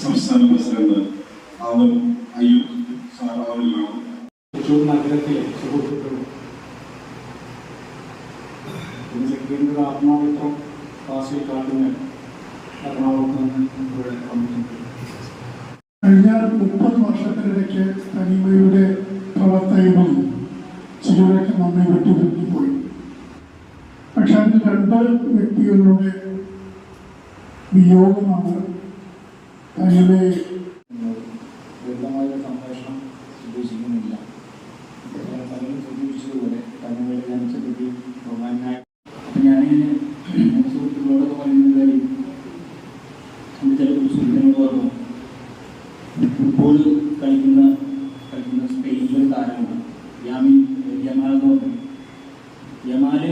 സംസ്ഥാന പ്രസിഡന്റ് അവർ അയ്യൂബ് അവരിലാണ് തൃശ്ശൂർ നഗരത്തിലെ സുഹൃത്തുക്കളും സെക്രട്ടറിയുടെ ആത്മാവിത്രം കാശി കാട്ടുന്ന എറണാകുളത്ത് നിന്ന് ഇവിടെ വന്നിട്ടുണ്ട്. കഴിഞ്ഞ മുപ്പത് വർഷത്തിനിടയ്ക്ക് തനിമയുടെ പ്രവർത്തകരും ചിലരൊക്കെ നമ്മെ വിട്ടുപോയി പക്ഷെ അതിൽ രണ്ട് വ്യക്തികളുടെ വിയോഗമാണ് തനിമയെ ലളിതമായ സംഭാഷണം ഉദ്ദേശിക്കുന്നില്ല. പലരും സൂചിപ്പിച്ചതുപോലെ തമിഴിലെ ജനസഭയ്ക്ക് ബഹുമാനായ. അപ്പം ഞാൻ എന്റെ സുഹൃത്തുക്കളോടൊക്കെ പറയുന്ന കാര്യം ചില സുഹൃത്തിനോട് പറഞ്ഞു. ഫുട്ബോൾ കളിക്കുന്ന കളിക്കുന്ന സ്പെയിനിലൊരു താരമാണ് യാമി യമാൽ എന്ന് പറഞ്ഞു. യമാൽ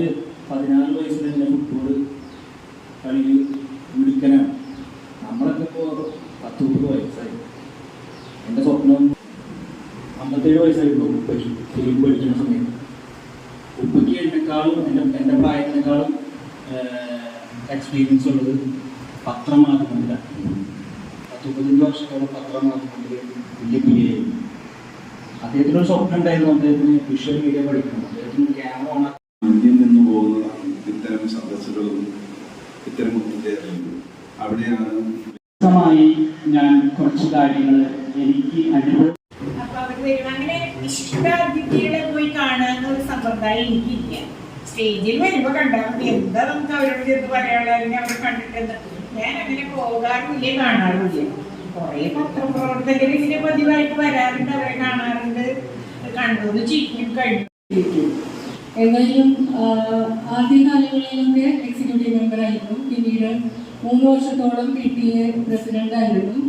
പതിനാറ് വയസ്സിൽ തന്നെ ഫുട്ബോൾ കളിയിൽ മിടുക്കനാണ്. പത്ത് മുപ്പത് വയസ്സായി. എന്റെ സ്വപ്നം അമ്പത്തേഴ് വയസ്സായിട്ടുള്ളൂ ഉപ്പയ്ക്ക്. ഫിലിം പഠിക്കുന്ന സമയത്ത് ഉപ്പയ്ക്ക് എന്നെക്കാളും എന്റെ എന്റെ പ്രായത്തിനേക്കാളും എക്സ്പീരിയൻസ് ഉള്ളത് പത്രമാധ്യമത്തിലാണ്. പത്തൊമ്പത്തഞ്ച് വർഷത്തോളം പത്രമാധ്യമത്തിൽ വലിയ പി എ അദ്ദേഹത്തിനൊരു സ്വപ്നം ഉണ്ടായിരുന്നു അദ്ദേഹത്തിന് വിഷ്വൽ മീഡിയ പഠിക്കണം. അദ്ദേഹത്തിന് ക്യാമറ ഓൺ അന്യം നിന്ന് പോകുന്നതാണ് ഇത്തരം സദസ്സുകളും ഇത്തരം ഒത്തുചേരലുകളും അവിടെയാണ് വ്യക്തമായി ഞാൻ കുറച്ച് കാര്യങ്ങൾ എനിക്ക് അനുഭവം അങ്ങനെ ഇഷ്ടാതിഥികളെ പോയി കാണാൻ ഒരു സമ്പ്രദായം എനിക്കില്ല. സ്റ്റേജിൽ വരുമ്പോ കണ്ടാൽ എന്താ നമുക്ക് അവരോട് ചെന്ന് പറയാനുള്ള അല്ലെങ്കിൽ അവരെ കണ്ടിട്ട് ഞാൻ അങ്ങനെ പോകാറില്ല കാണാറില്ല കുറെ പത്രപ്രവർത്തകർ ഇതിന്റെ പതിവായിട്ട് വരാറുണ്ട്. അവരെ കാണാറുണ്ട്. കണ്ടു. ചിരിക്കും. കഴിഞ്ഞു എന്നാലും ആദ്യകാലങ്ങളിലൊക്കെ എക്സിക്യൂട്ടീവ് മെമ്പർ ആയിരുന്നു. പിന്നീട് മൂന്ന് വർഷത്തോളം പി ടി എ പ്രസിഡന്റ് ആയിരുന്നു.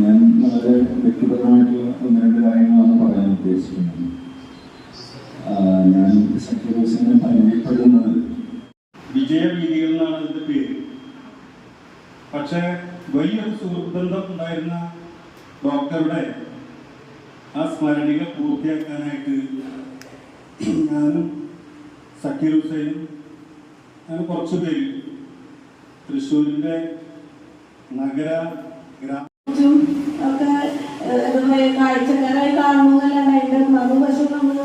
ഞാൻ വളരെ വ്യക്തിപരമായിട്ടുള്ള ഒന്ന് രണ്ട് കാര്യങ്ങളാണ് പറയാൻ ഉദ്ദേശിക്കുന്നത്. ഞാൻ സഖ്യദോസിനെ പരിചയപ്പെടുന്നത് വിജയവീതികൾ എന്നാണ് ഇതിന്റെ പേര്. പക്ഷേ വലിയൊരു സുഹൃത്ബന്ധം ഉണ്ടായിരുന്ന ഡോക്ടറുടെ ആ സ്മരണിക പൂർത്തിയാക്കാനായിട്ട് ഞാനും സക്കീർ ഹുസൈനും അങ്ങനെ കുറച്ച് പേര് തൃശ്ശൂരിന്റെ നഗര ഗ്രാമ ും ഒക്കെ കാഴ്ചക്കാരായി കാണുന്നു എന്നല്ലാണ്ട് അതിന്റെ മറുവശം നമ്മൾ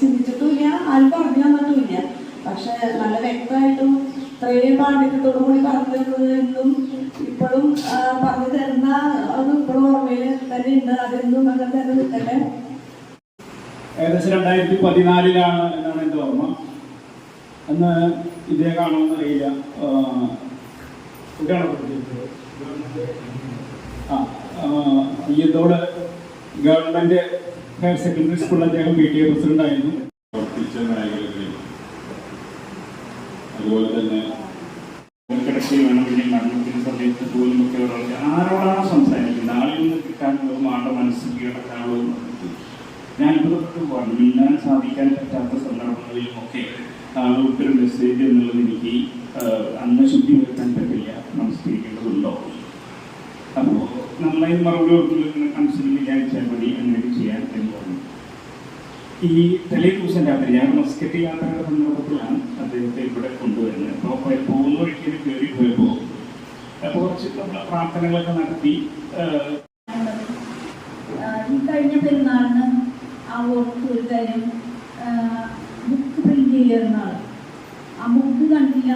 ചിന്തിച്ചിട്ടുമില്ല ആരും പറഞ്ഞു തന്നിട്ടുമില്ല. പക്ഷെ നല്ല വ്യക്തമായിട്ടും ഇത്രയും പാണ്ഡിത്യത്തോടു കൂടി പറഞ്ഞു തരുന്നത് എന്നും ഇപ്പോഴും പറഞ്ഞു തരുന്ന അത് ഇപ്പോഴും ഓർമ്മയിൽ തന്നെ ഉണ്ട്. അതെന്നും അങ്ങനെ തന്നെ നിൽക്കട്ടെ. ഏകദേശം രണ്ടായിരത്തി പതിനാലിലാണ് എന്നാണ് എന്റെ ഓർമ്മ. അന്ന് ഇതേ കാണുമെന്ന് അറിയില്ല ഇവിടെയാണോ ആ അയ്യത്തോട് ഗവൺമെന്റ് ഹയർ സെക്കൻഡറി സ്കൂളിൽ അദ്ദേഹം പി ടി എ പ്രസിഡന്റായിരുന്നു പ്രവർത്തിച്ച മേഖലകളിൽ അതുപോലെ തന്നെ കിടക്കി വേണം പിന്നെ മരണത്തിന് സമയത്ത് പോലും ഒക്കെ ഒരാൾ ആരോടാണ് സംസാരിക്കുന്നത്? ആളിൽ നിന്ന് കിട്ടാനുള്ളതും ആളുടെ മനസ്സിൽ കീഴടക്കാനുള്ള ഞാൻ ഇതൊക്കെ പറഞ്ഞു. മിണ്ടാൻ സാധിക്കാൻ പറ്റാത്ത സന്ദർഭങ്ങളിലും ഒക്കെ ആളുകൾക്ക് മെസ്സേജ് എന്നുള്ളത് എനിക്ക് അന്ന് ശുദ്ധി വരുത്താൻ പറ്റില്ല നമസ്കരിക്കേണ്ടതുണ്ടോ അപ്പോൾ നന്നായി മറുപടി കൊടുക്കുന്ന മനസ്സിൽ വിചാരിച്ചാൽ മതി അങ്ങനെ ചെയ്യാൻ എന്ന് ഈ തലേ ദിവസം രാത്രി ഞാൻ മസ്കറ്റ് യാത്രയുടെ സന്ദർഭത്തിലാണ് അദ്ദേഹത്തെ ഇവിടെ കൊണ്ടുവരുന്നത്. അപ്പോൾ പോകുന്ന വഴിക്ക് കയറി പോയപ്പോൾ അപ്പോൾ കുറച്ച് നമ്മൾ പ്രാർത്ഥനകളൊക്കെ നടത്തി ഈ കഴിഞ്ഞ പെരുന്നാളിന് ആ ഓർക്ക് ഒരു കാര്യം ബുക്ക് പ്രിന്റ് ചെയ്യുന്ന ആ ബുക്ക് കണ്ടില്ല